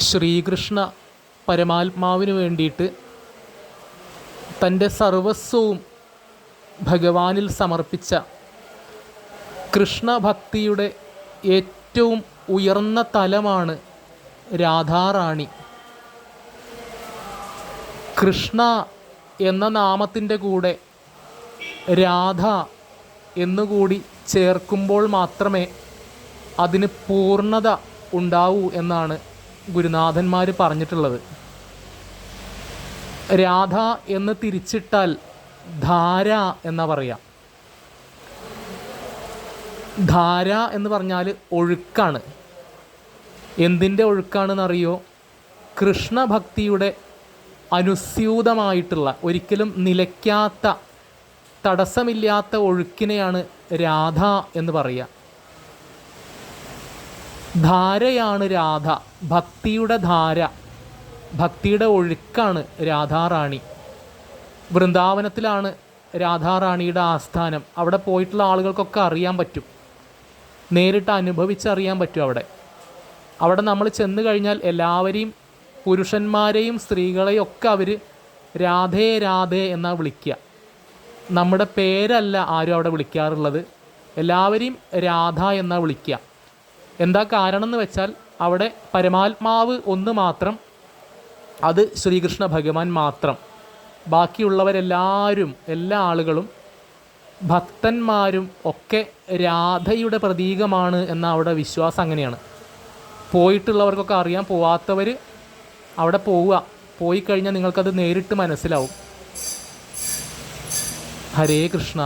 ശ്രീകൃഷ്ണ പരമാത്മാവിന് വേണ്ടിയിട്ട് തന്റെ സർവസ്വവും ഭഗവാനിൽ സമർപ്പിച്ച കൃഷ്ണഭക്തിയുടെ ഏറ്റവും ഉയർന്ന തലമാണ് രാധാറാണി. കൃഷ്ണ എന്ന നാമത്തിന്റെ കൂടെ രാധ എന്നുകൂടി ചേർക്കുമ്പോൾ മാത്രമേ അതിന് പൂർണത ഉണ്ടാവൂ എന്നാണ് ഗുരുനാഥന്മാർ പറഞ്ഞിട്ടുള്ളത്. രാധ എന്ന് തിരിച്ചിട്ടാൽ ധാര എന്നാ പറയുക ധാര എന്ന് പറഞ്ഞാൽ ഒഴുക്കാണ്. എന്തിന്റെ ഒഴുക്കാണെന്നറിയോ? കൃഷ്ണഭക്തിയുടെ അനുസ്യൂതമായിട്ടുള്ള ഒരിക്കലും നിലയ്ക്കാത്ത തടസ്സമില്ലാത്ത ഒഴുക്കിനെയാണ് രാധ എന്ന് പറയുക. ധാരയാണ് രാധ. ഭക്തിയുടെ ധാര. ഭക്തിയുടെ ഒഴുക്കാണ് രാധാറാണി. വൃന്ദാവനത്തിലാണ് രാധാറാണിയുടെ ആസ്ഥാനം. അവിടെ പോയിട്ടുള്ള ആളുകൾക്കൊക്കെ അറിയാൻ പറ്റും. നേരിട്ട് അനുഭവിച്ചറിയാൻ പറ്റും അവിടെ. അവിടെ നമ്മൾ ചെന്ന് കഴിഞ്ഞാൽ എല്ലാവരെയും പുരുഷന്മാരെയും സ്ത്രീകളെയും ഒക്കെ അവർ രാധേ രാധേ എന്നാണ് വിളിക്കുക. നമ്മുടെ പേരല്ല ആരും അവിടെ വിളിക്കാറുള്ളത്. എല്ലാവരെയും രാധ എന്നാണ് വിളിക്കുക. എന്താ കാരണം എന്ന് വെച്ചാൽ അവിടെ പരമാത്മാവ് ഒന്ന് മാത്രം അത് ശ്രീകൃഷ്ണ ഭഗവാൻ മാത്രം. ബാക്കിയുള്ളവരെല്ലാവരും എല്ലാ ആളുകളും ഭക്തന്മാരും ഒക്കെ രാധയുടെ പ്രതീകമാണ് എന്ന അവിടെ വിശ്വാസം അങ്ങനെയാണ്. പോയിട്ടുള്ളവർക്കൊക്കെ അറിയാം പോവാത്തവർ അവിടെ പോവുക. പോയി കഴിഞ്ഞാൽ നിങ്ങൾക്കത് നേരിട്ട് മനസ്സിലാവും. ഹരേ കൃഷ്ണ.